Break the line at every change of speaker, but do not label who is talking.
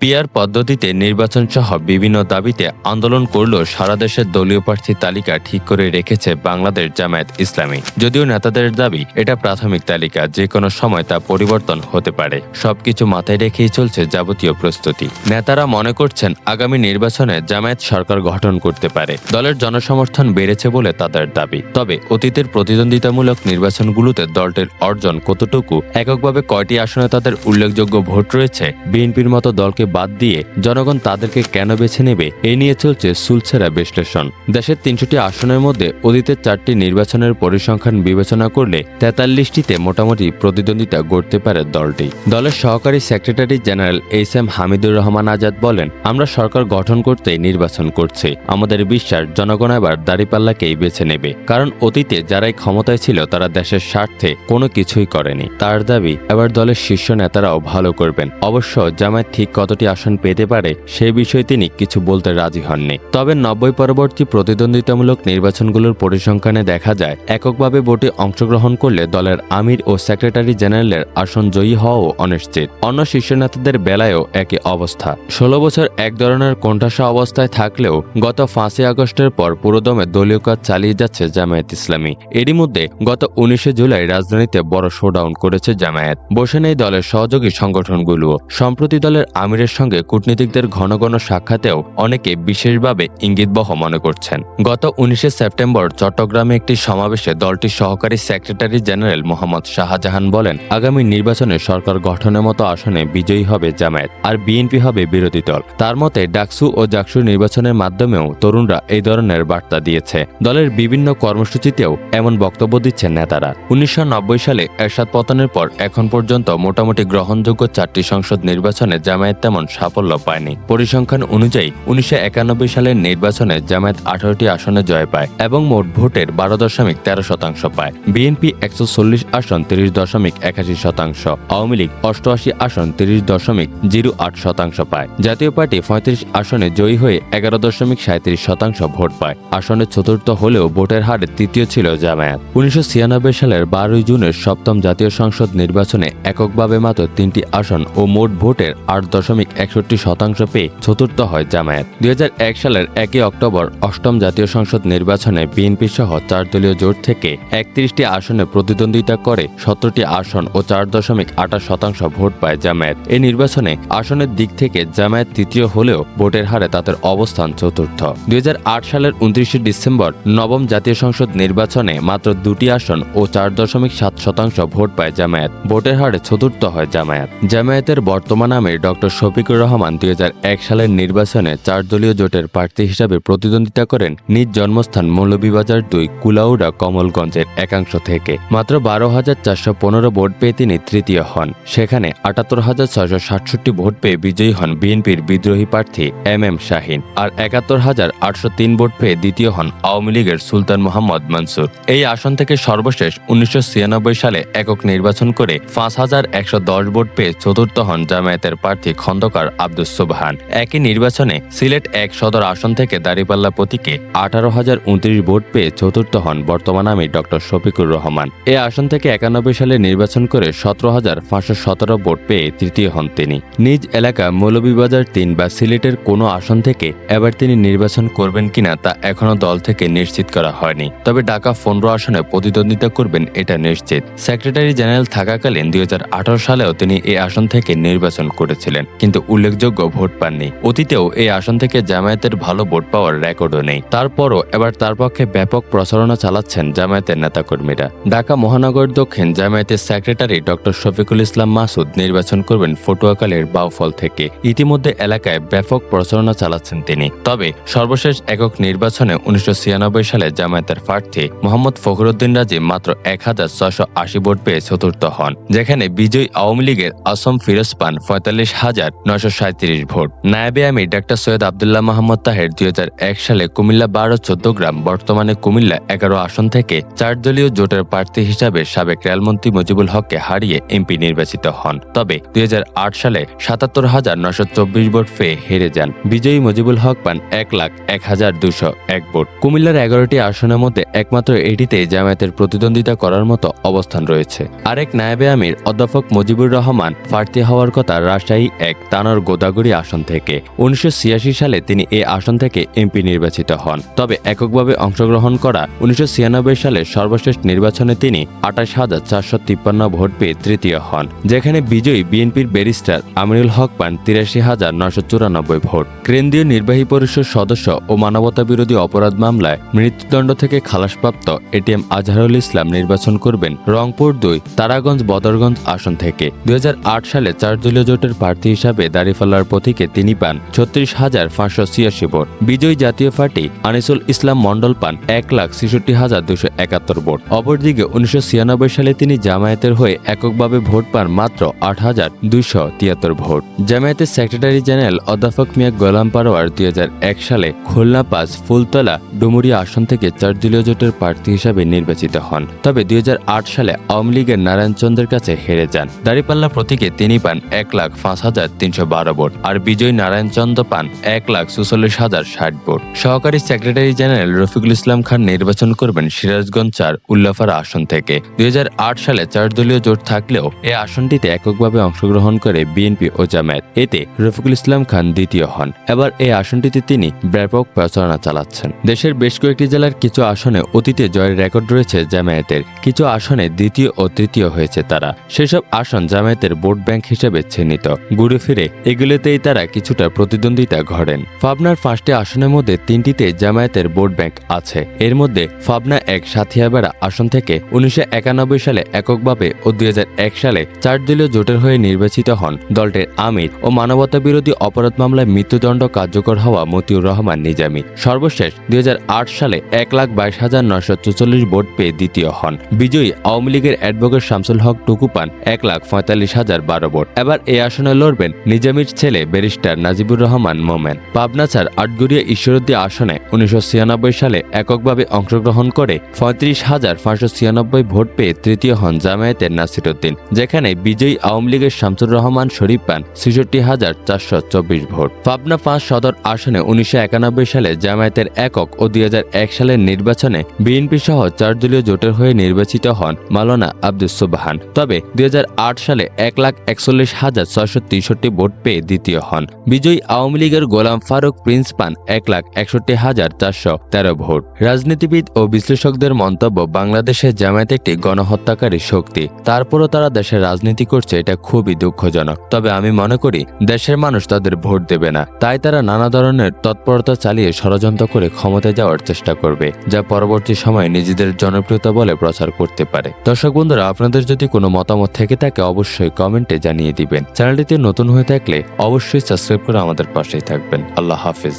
Peer পদ্ধতিতে নির্বাচন সহ বিভিন্ন দাবিতে আন্দোলন করলেও সারা দেশের দলীয় প্রার্থী তালিকা ঠিক করে রেখেছে বাংলাদেশ জামায়াত ইসলামী। যদিও নেতাদের দাবি, এটা প্রাথমিক তালিকা, যে কোনো সময় তা পরিবর্তন হতে পারে। সবকিছু মাথায় রেখেই চলছে যাবতীয় প্রস্তুতি। নেতারা মনে করছেন, আগামী নির্বাচনে জামায়াত সরকার গঠন করতে পারে। দলের জনসমর্থন বেড়েছে বলে তাদের দাবি। তবে অতীতের প্রতিদ্বন্দ্বিতামূলক নির্বাচনগুলোতে দলটির অর্জন কতটুকু, এককভাবে কয়টি আসনে তাদের উল্লেখযোগ্য ভোট রয়েছে, বিএনপির মতো দলকে বাদ দিয়ে জনগণ তাদেরকে কেন বেছে নেবে, এ নিয়ে চলছে সুলছেরা বিশ্লেষণ। দেশের তিনশোটি আসনের মধ্যে অতীতের চারটি নির্বাচনের পরিসংখ্যান বিবেচনা করলে তেতাল্লিশটিতে মোটামুটি প্রতিদ্বন্দ্বিতা গড়তে পারে দলটি। দলের সহকারী secretary general H M Hamidur Rahman Azad বলেন, আমরা সরকার গঠন করতেই নির্বাচন করছি। আমাদের বিশ্বাস, জনগণ এবার দাঁড়িপাল্লাকেই বেছে নেবে। কারণ অতীতে যারাই ক্ষমতায় ছিল, তারা দেশের স্বার্থে কোনো কিছুই করেনি। তার দাবি, এবার দলের শীর্ষ নেতারাও ভালো করবেন। অবশ্য জামায়াত ঠিক কতটি আসন পেতে পারে সে বিষয়ে তিনি কিছু বলতে রাজি হননি। তবে নব্বই পরবর্তী প্রতিদ্বন্দ্বিতামূলক নির্বাচনগুলোর পরিসংখ্যানে দেখা যায়, এককভাবে ভোটে অংশগ্রহণ করলে দলের আমির ও সেক্রেটারি জেনারেলের আসন জয়ী হওয়াও অনিশ্চিত। অন্য শীর্ষ নেতাদের বেলায়ও একই অবস্থা। ষোলো বছর এক ধরনের কোণঠাসা অবস্থায় থাকলেও গত পাঁচই আগস্টের পর পুরোদমে দলীয় কাজ চালিয়ে যাচ্ছে জামায়াত ইসলামী। এরই মধ্যে গত উনিশে জুলাই রাজধানীতে বড় শোডাউন করেছে জামায়াত। বসে নেই দলের সহযোগী সংগঠনগুলোও সম্প্রতি দলের আমিরের সঙ্গে কূটনীতিকদের ঘন ঘন সাক্ষাতেও অনেকে বিশেষভাবে ইঙ্গিতবহ মনে করছেন। গত উনিশে সেপ্টেম্বর চট্টগ্রামে একটি সমাবেশে দলটির সহকারী সেক্রেটারি জেনারেল মোহাম্মদ শাহজাহান বলেন, আগামী নির্বাচনে সরকার গঠনের মতো আসনে বিজয়ী হবে জামায়াত আর বিএনপি হবে বিরোধী দল। তার মতে, ডাকসু ও জাকসু নির্বাচনের মাধ্যমেও তরুণরা এই ধরনের বার্তা দিয়েছে। দলের বিভিন্ন কর্মসূচিতেও এমন বক্তব্য দিচ্ছেন নেতারা। উনিশশো নব্বই সালে এরশাদ পতনের পর এখন পর্যন্ত মোটামুটি গ্রহণযোগ্য চারটি সংসদ নির্বাচনে জামায়াত তেমন সাফল্য পায়নি। পরিসংখ্যান অনুযায়ী, উনিশশো একানব্বই সালের নির্বাচনে জামায়াত আঠারোটি আসনে জয় পায় এবং মোট ভোটের বারো দশমিক তেরো শতাংশ পায়। বিএনপি একশো চল্লিশ আসন তিরিশ দশমিক একাশি শতাংশ, আওয়ামী লীগ অষ্টআশি আসন তিরিশ দশমিক জিরো আট শতাংশ পায়। জাতীয় পার্টি পঁয়ত্রিশ আসনে জয়ী হয়ে এগারো দশমিক সাঁত্রিশ শতাংশ ভোট পায়। আসনে চতুর্থ হলেও ভোটের হারে তৃতীয় ছিল জামায়াত। উনিশশো ছিয়ানব্বই সালের বারোই জুনের সপ্তম জাতীয় সংসদ নির্বাচনে এককভাবে মাত্র তিনটি আসন ও মোট ভোটের আট দশমিক একষট্টি শতাংশ পেয়ে চতুর্থ হয় জামায়াত। দুই হাজার এক সালের একই অক্টোবর অষ্টম জাতীয় সংসদ নির্বাচনে বিএনপি সহ চার দলীয় জোট থেকে একত্রিশটি আসনে প্রতিদ্বন্দ্বিতা করে সতেরোটি আসন ও চার দশমিক আঠাশ শতাংশ ভোট পায় জামায়াত। এই নির্বাচনে আসনের দিক থেকে জামায়াত তৃতীয় হলেও ভোটের হারে তাদের অবস্থান চতুর্থ। দুই হাজার আট সালের উনত্রিশে ডিসেম্বর নবম জাতীয় সংসদ নির্বাচনে মাত্র দুটি আসন ও চার দশমিক সাত শতাংশ ভোট পায় জামায়াত। ভোটের হারে চতুর্থ হয় জামায়াত। জামায়াতের বর্তমান আমির ডক্টর শফিকুর রহমান দুই হাজার এক সালের নির্বাচনে চার দলীয় জোটের প্রার্থী হিসাবে প্রতিদ্বন্দ্বিতা করেন নিজ জন্মস্থান মৌলভীবাজার দুই কুলাউড়া কমলগঞ্জের একাংশ থেকে। মাত্র বারো হাজার চারশো পনেরো ভোট পেয়ে তিনি তৃতীয় হন। সেখানে আটাত্তর হাজার ছয়শো সাতষট্টি ভোট পেয়ে বিজয়ী হন বিএনপির বিদ্রোহী প্রার্থী এম এম শাহিন আর একাত্তর হাজার আটশো তিন ভোট পেয়ে দ্বিতীয় হন আওয়ামী লীগের সুলতান মোহাম্মদ মনসুর। এই আসন থেকে সর্বশেষ উনিশশো ছিয়ানব্বই সালে একক নির্বাচন করে পাঁচ হাজার একশো দশ ভোট পেয়ে চতুর্থ হন জামায়াতের প্রার্থী খন্দকার আব্দুস সুবহান। একই নির্বাচনে সিলেট এক সদর আসন থেকে দাঁড়িপাল্লা প্রতীকে আঠারো হাজার উনত্রিশ ভোট পেয়ে চতুর্থ হন বর্তমান আমি ডক্টর শফিকুর রহমান। এ আসন থেকে একানব্বই সালে নির্বাচন করে সতেরো হাজার পাঁচশো সতেরো ভোট পেয়ে তৃতীয় হন তিনি। নিজ এলাকা মৌলভীবাজার তিন বা সিলেটের কোনো আসন থেকে এবার তিনি নির্বাচন করবেন কিনা তা এখনও দল থেকে নিশ্চিত করা হয়নি। তবে ঢাকা পনেরো আসনে প্রতিদ্বন্দ্বিতা করবেন এটা নিশ্চিত। সেক্রেটারি জেনারেল থাকাকালীন দুই হাজার আঠারো সালেও তিনি এই আসন থেকে নির্বাচন করেছিলেন। কিন্তু উল্লেখযোগ্য ভোট পাননি। অতীতেও এই আসন থেকে জামায়াতের ভালো ভোট পাওয়ার রেকর্ডও নেই। তারপরও এবার তার পক্ষে ব্যাপক প্রচারণা চালাচ্ছেন জামায়াতের নেতাকর্মীরা। ঢাকা মহানগর দক্ষিণ জামায়াতের সেক্রেটারি ডক্টর শফিকুল ইসলাম মাসুদ নির্বাচন করবেন ফটুয়াকালের বাউফল থেকে। ইতিমধ্যে এলাকায় ব্যাপক প্রচারণা চালাচ্ছেন তিনি। তবে সর্বশেষ একক নির্বাচনে উনিশশো ছিয়ানব্বই সালে জামায়াতের প্রার্থী মোহাম্মদ ফখরুদ্দিন রাজি মাত্র এক হাজার ছয়শো আশি ভোট পেয়ে চতুর্থ হন। যেখানে বিজয়ী আওয়ামী লীগের আসম ফিরোজ পান পঁয়তাল্লিশ হাজার নয়শো সাঁত্রিশ ভোট। নায়াবে আমির ডাক্তার সৈয়দ আবদুল্লাহ মাহমুদ তাহের দুই এক সালে কুমিল্লা বারো চোদ্দ গ্রাম, বর্তমানে কুমিল্লা এগারো আসন থেকে চার দলীয় জোটের প্রার্থী হিসাবে সাবেক রেলমন্ত্রী মুজিবুল হককে হারিয়ে এমপি নির্বাচিত হন। তবে দুই হাজার আট সালে সাতাত্তর হাজার নশো চব্বিশ ভোট পেয়ে হেরে যান। বিজয়ী মুজিবুল হক পান এক লাখ এক হাজার দুশো এক ভোট। কুমিল্লার এগারোটি আসনের মধ্যে একমাত্র এটিতে জামায়াতের প্রতিদ্বন্দ্বিতা করার মতো অবস্থান রয়েছে। আরেক নায়েবে আমির অধ্যাপক মুজিবুর রহমান প্রার্থী হওয়ার কথা রাজশাহী এক তানোর গোদাগুড়ি আসন থেকে। উনিশশো ছিয়াশি সালে তিনি এই আসন থেকে এমপি নির্বাচিত হন। তবে এককভাবে অংশগ্রহণ করা উনিশশো সালের সর্বশেষ নির্বাচনে তিনি আঠাশ হাজার চারশো তিপ্পান্ন ভোট পেয়ে তৃতীয় হন, যেখানে বিজয়ী বিএনপির ব্যারিস্টার আমিনুল হক পান তিরাশি হাজার নশো চুরানব্বই ভোট। কেন্দ্রীয় নির্বাহী পরিষদ সদস্য ও মানবতা বিরোধী অপরাধ মামলায় মৃত্যুদণ্ড থেকে খালাসপ্রাপ্ত এটিএম আজহারুল ইসলাম নির্বাচন করবেন রংপুর দুই, তারাগঞ্জ, বদরগঞ্জ আসন থেকে। দু হাজার আট সালে চার দলীয় জোটের প্রার্থী হিসাবে দাঁড়িপাল্লার প্রতীকে তিনি পান ছত্রিশ হাজার পাঁচশো ছিয়াশি ভোট। বিজয়ী জাতীয় পার্টি আনিসুল ইসলাম মন্ডল পান এক লাখ ছেষট্টি হাজার দুশো একাত্তর ভোট। অপরদিকে উনিশশো সালে তিনি জামায়াতের হয়ে এককভাবে ভোট পান মাত্র আট হাজার দুইশো তিয়াত্তর ভোট। জামায়াতের সেক্রেটারি জেনারেল অধ্যাপক মিয়া গোলাম পারোয়ার দুই হাজার এক সালে খুলনা পাস ফুলতলা ডুমুরিয়া আসন থেকে চার দলীয় জোটের প্রার্থী হিসাবে নির্বাচিত হন। তবে দুই হাজার আট সালে আওয়ামী লীগের নারায়ণচন্দ্রের কাছে হেরে যান। দাঁড়িপাল্লা প্রতীকে তিনি পান এক লাখ পাঁচ হাজার তিনশো বারো ভোট আর বিজয় নারায়ণচন্দ্র পান এক লাখ চুচল্লিশ হাজার ষাট ভোট। সহকারী সেক্রেটারি জেনারেল রফিকুল ইসলাম খান নির্বাচন করবেন সিরাজগঞ্জ চার উল্লাফারা আসন থেকে। দুই হাজার আট সালে চার দলীয় জোট থাকলেও এই আসনটিতে এককভাবে অংশগ্রহণ করে বিএনপি ও জামায়াত। এতে রফিকুল ইসলাম খান দ্বিতীয় হন। এবার এই আসনটিতে তিনি ব্যাপক প্রচারণা চালাচ্ছেন। দেশের বেশ কয়েকটি জেলার কিছু আসনে অতীতে জয়ের রেকর্ড রয়েছে জামায়াতের। কিছু আসনে দ্বিতীয় ও তৃতীয় হয়েছে তারা। সেসব আসন জামায়াতের ভোট ব্যাংক হিসেবে চিহ্নিত। ঘুরে ফিরে এগুলোতেই তারা কিছুটা প্রতিদ্বন্দ্বিতা ঘটেন। ফাবনার পাঁচটি আসনের মধ্যে তিনটিতে জামায়াতের ভোট ব্যাংক আছে। এর মধ্যে পাবনা এক সাথিয়াবেড়া আসন থেকে উনিশশো সালে এককভাবে ও দুই সালে চার দলীয় জোটের হয়ে নির্বাচিত হন দলটির আমির ও মানবতা বিরোধী অপরাধ মামলায় মৃত্যুদণ্ড কার্যকর হওয়া মতিউর রহমান নিজামী। সর্বশেষ দুই হাজার আট সালে এক লাখ বাইশ হাজার নয়শো চুচল্লিশ ভোট পেয়ে দ্বিতীয় হন। বিজয়ী আওয়ামী লীগের অ্যাডভোকেট শামসুল হক টুকু পান এক লাখ পঁয়তাল্লিশ হাজার বারো ভোট। এবার এই আসনে লড়বেন নিজামীর ছেলে ব্যারিস্টার নাজিবুর রহমান মোমেন। পাবনাচার আটগুড়িয়া ঈশ্বরদী আসনে উনিশশো ছিয়ানব্বই সালে এককভাবে অংশগ্রহণ করে পঁয়ত্রিশ হাজার পাঁচশো ছিয়ানব্বই ভোট পেয়ে তৃতীয় হন জামায়াতের নাসিরুদ্দিন, যেখানে বিজয়ী আওয়ামী লীগের শামসুর রহমান শরীফ পান ছেষট্টি হাজার চারশো চব্বিশ ভোট। পাবনা পাঁচ সদর আসনে উনিশশো একানব্বই সালে জামায়াতের একক ও দুই হাজার এক সালের নির্বাচনে বিএনপি সহ চার দলীয় জোটের হয়ে নির্বাচিত হন মালানা আব্দুস সুবাহান। তবে দুই হাজার আট সালে এক লাখ একচল্লিশ হাজার ছয়শো ভোট পেয়ে দ্বিতীয় হন। বিজয়ী আওয়ামী লীগের গোলাম ফারুক প্রিন্স পান এক লাখ একষট্টি হাজার চারশো তেরো ভোট। রাজনীতিবিদ ও বিশ্লেষকদের মন্তব্য, বাংলাদেশে জামায়াত একটি গণহত্যাকারী শক্তি। তারপরও তারা দেশের রাজনীতি করছে, এটা খুবই দুঃখজনক। তবে আমি মনে করি, দেশের মানুষ তাদের ভোট দেবে না। তাই তারা নানা ধরনের তৎপরতা চালিয়ে ষড়যন্ত্র করে ক্ষমতায় যাওয়ার চেষ্টা করবে, যা পরবর্তী সময়ে নিজেদের জনপ্রিয়তা বলে প্রচার করতে পারে। দর্শক বন্ধুরা, আপনাদের যদি কোনো মতামত থেকে থাকে, অবশ্যই কমেন্টে জানিয়ে দিবেন। চ্যানেলটিতে নতুন হয়ে থাকলে অবশ্যই সাবস্ক্রাইব করে আমাদের পাশেই থাকবেন। আল্লাহ হাফিজ।